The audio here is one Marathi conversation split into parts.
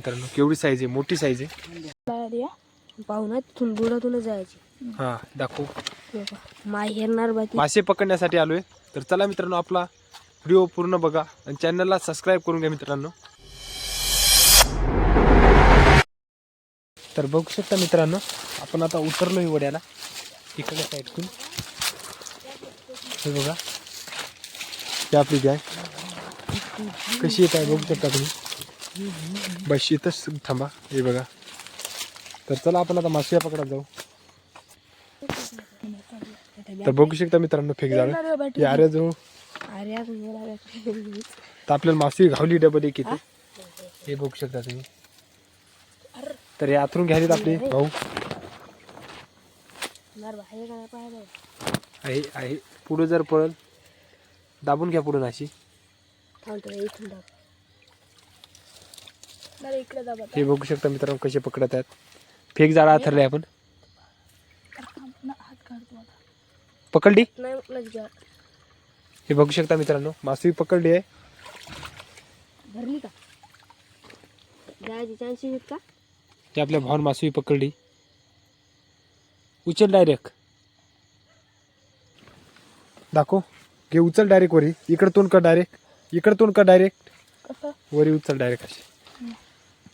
मित्रांनो केवढी साईज आहे? मोठी साईज आहे? पाहुणा तिथून बुडातूनच जायची. हा दाखव. माय हेरणार बाकी. मासे पकडण्यासाठी आलोय. तर चला मित्रांनो आपला व्हिडिओ पूर्ण बघा आणि चॅनलला सबस्क्राईब करून घ्या मित्रांनो. तर बघू शकता मित्रांनो आपण आता उतरलोय वड्याला इकडे साईडतून हे बघा. आपली गॅग कशी येत आहे बघू शकता तुम्ही. बस इथंच थांबा हे बघा. तर चला आपण आता मासिया पकडत जाऊ. तर बघू शकता मित्रांनो फेक आर्या जाऊ अरे भेटली. तर आपल्याला मासे घावली डबल एक इथे. हे? बघू शकता तुम्ही. तर हे आथरून घ्यायलेत आपले भाऊ. आहे आहे. पुढं जर पळल दाबून घ्या पुढं अशी हे बघू शकता मित्रांनो कसे पकडत आहेत. फेक जाळा आथरले आपण. पकडली? हे बघू शकता मित्रांनो मासवी पकडली आहे. भरली का? हे आपल्या भावान मासवी पकडली. उचल डायरेक्ट दाखव. घे उचल डायरेक्ट वरी. इकडं तोंड कर डायरेक्ट इकडं तोंड कर डायरेक्ट वरी उचल डायरेक्ट अशी.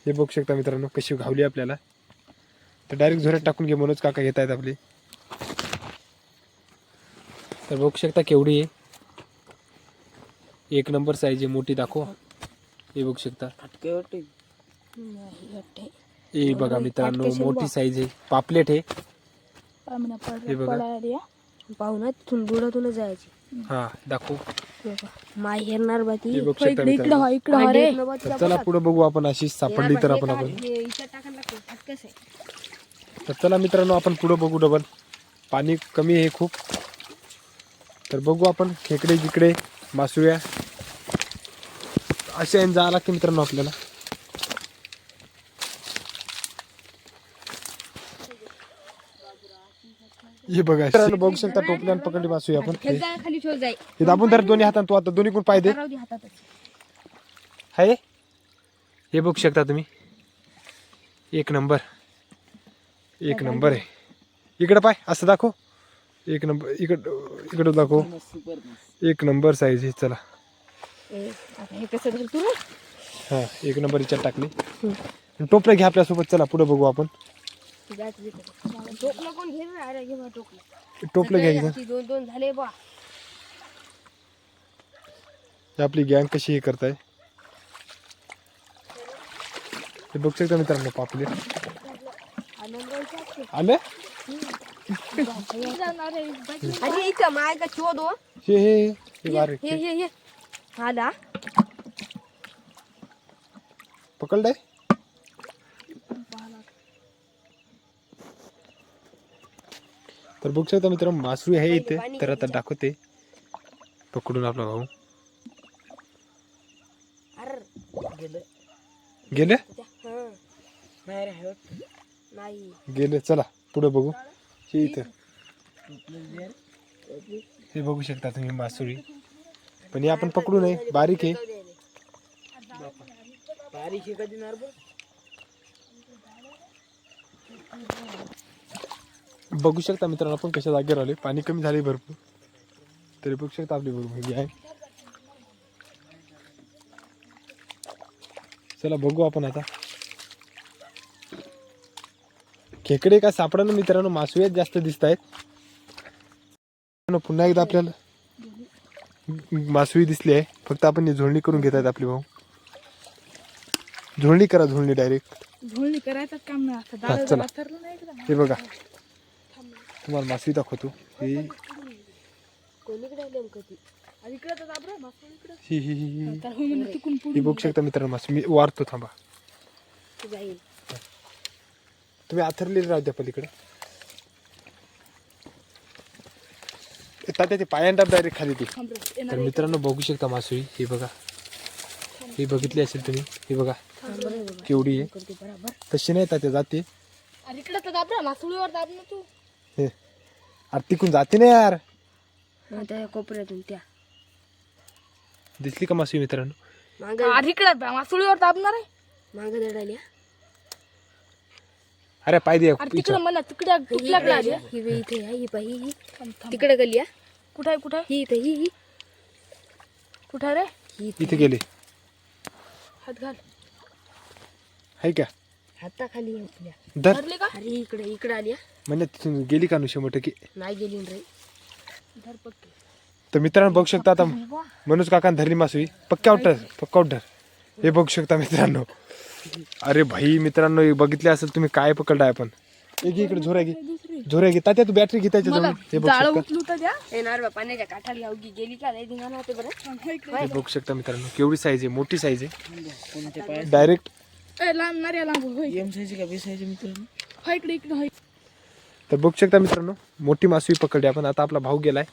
हे बघू शकता मित्रांनो कशी घावली आपल्याला. तर डायरेक्ट झोऱ्यात टाकून घे मनोज काका घेत आहेत आपले. तर बघू शकता केवढी आहे. एक नंबर साईज आहे मोठी दाखव. हे बघू शकता. हे बघा मित्रांनो मोठी साईज आहे. पापलेट आहे. हे बघा. पाहुणा तिथून बुडातूनच जायची. हा दाखव. माय हेरणार हे बघू तर चला पुढे बघू आपण अशी सापडली तर आपण आपण. तर चला मित्रांनो आपण पुढे बघू डबल. पाणी कमी आहे खूप. तर बघू आपण खेकडे जिकडे मासुळ्या. अशा याने जावं लागतं मित्रांनो आपल्याला. हे बघा मित्रांनो बघू शकता टोपल्यान पकडली मासुळी आपण. हे खाली ठेव जाई. हे दाबून धर दोन्ही हातात तू आता दोन्ही कोण पाय दे. राहू दे हातातच. आहे हे बघू शकता तुम्ही. एक नंबर. एक नंबर आहे. इकडं पाय असं दाखव. एक नंबर इकड इकडं दाखव. एक नंबर साईज आहे चला. ए, आता हे कसं धरतो रे? हां एक नंबर याच्यात टाकली. आणि टोपलं घ्या आपल्यासोबत चला पुढे बघू आपण. टोपलं कोण घे रे? अरे घे बा टोपलं टोपलं घ्यायचं दोन दोन झाले बा आपली गँग कशी हे करताय? हे बघू शकता मित्रांनो आले? अरे इथं माय का शोध हे हे हे, हे बारीक. हे हे हे. आला. पकडलंय? तर बघू शकता मित्रांनो मासळी आहे इथे. तर आता दाखवते. पकडून आपला भाऊ. अरे गेले. हं. नाही. गेले चला पुढे बघू. हे इथं. हे बघू शकता तुम्ही मासुळी. पण हे आपण पकडू नये बारीक आहे. बघू शकता मित्रांनो आपण कशा जागेवर आले पाणी कमी झाले भरपूर. तरी बघू शकता आपली बरोबर आहे. चला बघू आपण आता. खेकडे काय सापडा मित्रांनो मासुयात जास्त दिसत आहेत. पुन्हा एकदा आपल्याला मासुळी दिसली आहे. फक्त आपण झोळणी करून घेत आहेत आपले भाऊ. झोळणी करा झोळणी डायरेक्ट झोळणी करायचं काम नाही हे बघा. तुम्हाला मासुळी दाखवतो. ही. ही ही ही बघू शकता मित्रांनो मासू मी वारतो थांबा. तुम्ही आथरलेले राहू द्या पलीकडे. तात्या ते पायांडा डायरेक्ट खाली ती तर मित्रांनो बघू शकता मासुळी. हे बघा. ही बघितली असेल तुम्ही. हे बघा. केवढी आहे. तशी नाही तात्या जाते. अरे इकडे तर दाबरा मासुळीवर दाब ना तू हे अरे तिकून जाते ना यार. त्या कोपऱ्यातून त्या. दिसली का मासुळी मित्रांनो? अरे इकडे मासुळीवर दाबणार आहे. मागं दडाल्या अरे पाय दे अरे तिकडं मला तिकडे कुठल्या ही बी इथे आहे ही बाई ही तिकडे गली आहे कुठं आहे कुठं आहे? ही इथे ही ही. कुठं आहे रे? ही इथे. गेले. हात घाल. आहे का? हाताखाली आहे आपल्या. धर. धरले का? अरे इकडे इकडे आली हा. म्हणजे तिथून गेली का नु शंभर टक्के नाही गेली ना रे. धर पक्के. तर मित्रांनो बघू शकता आता मनोज काकाने धरली मासुई पक्का उठर पक्का उठर हे बघू शकता मित्रांनो. अरे भाई मित्रांनो हे बघितले असेल तुम्ही काय पकडलाय आपण. एक इकडे झोऱ्या घे. झोऱ्या घे. तात्या तू बॅटरी घे त्याच्याजवळ हे बघू शकता. येणार बा पाण्याच्या काठाली गेली का? नाही धिंगाणा होते बरं. हे बघू शकता मित्रांनो केवढी साईज आहे? मोठी साईज आहे. डायरेक्ट लांब नार्या लांब होय. होय इकडे इकडे होय. तर बघू शकता मित्रांनो मोठी मासुई पकडली आपण. आता आपला भाऊ गेलाय.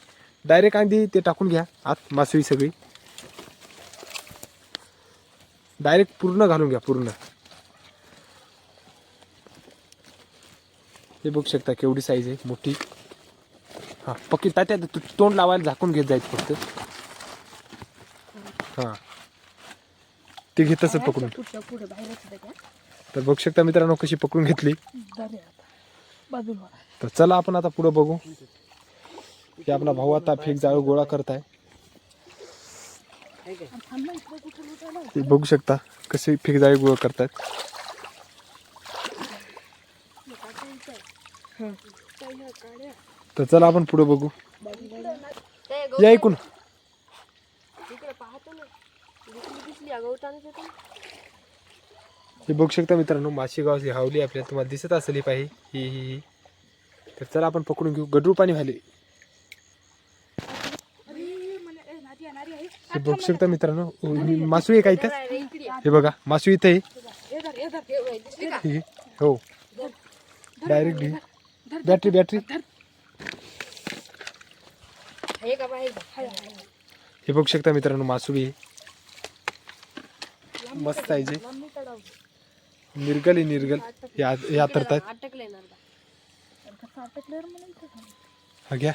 डायरेक्ट आधी ते टाकून घ्या. आत मासुई सगळी. डायरेक्ट पूर्ण घालून घ्या पूर्ण. हे बघू शकता केवढी साईज आहे मोठी. हा पक्की तात्या तू तोंड लावायला झाकून घेत जायचं फक्त. हा. ते घेत असत पकडून. पुढच्या पुढे बाहेरच आहे का तर बघू शकता मित्रांनो कशी पकडून घेतली. आता. बाजूला तर चला आपण आता पुढे बघू. की आपला भाऊ आता फेक जाळू गोळा करत आहे थांब ना इकडे कुठं लुटायला ते बघू शकता कसे फेक जाळी गोळा करतात तर चला आपण पुढे बघू. या ऐकून इकडे पाहतो ना. दिसली हे बघू शकता मित्रांनो माशी गाव हावली आपल्याला तुम्हाला दिसत असेल ही पाही ही ही ही. तर चला आपण पकडून घेऊ. गडरू पाणी व्हायले. हे बघू शकता मित्रांनो मासू आहे का इथं? हे बघा मासू इथं आहे. हे डायरेक्ट बॅटरी बॅटरी हे. हे. बघू शकता मित्रांनो मासुळी मस्त आहे जे. निर्गल आहे निर्गल. आत- आतरतात अटकलंय ना आता. कसं अटकलं रे मला इथं हा घ्या.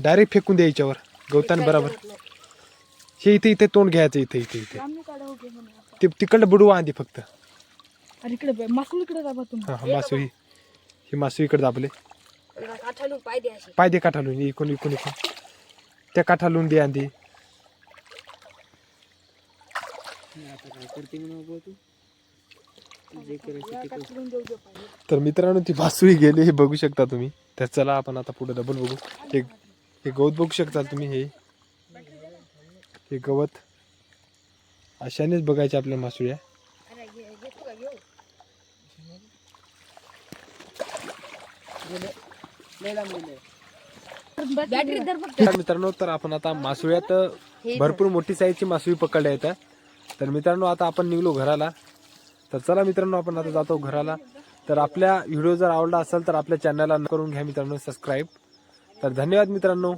डायरेक्ट फेकून द्या याच्यावर गवतान बराबर. हे इथे इथे तोंड घ्यायचं इथे इथे इथे. ते तिकडलं बुडवा आधी फक्त. हा हा मासुळी हे. मासू इकडे दाबले. पाय दे काठालून इकून इकून इकून त्या काठालून दे आधी. तर मित्रांनो ती मासुळी गेली हे बघू शकता तुम्ही. तर चला आपण आता पुढे डबल बघू. हे हे गवत बघू शकता तुम्ही हे. हे गवत अशानेच बघायचे आपल्या मासुळ्या. अरे घे घेतो का घेऊ? बॅटरी धर फक्त. तर मित्रांनो तर आपण आता मासुळ्यात भरपूर मोठी साईजची मासुळी पकडल्या आहेत तर मित्रांनो आता आपण निघलो घराला. तर चला मित्रांनो आपण आता जातो घराला. तर आपल्या व्हिडिओ जर आवडला असेल तर आपल्या चॅनलला करून घ्या मित्रांनो सबस्क्राईब तर धन्यवाद मित्रांनो.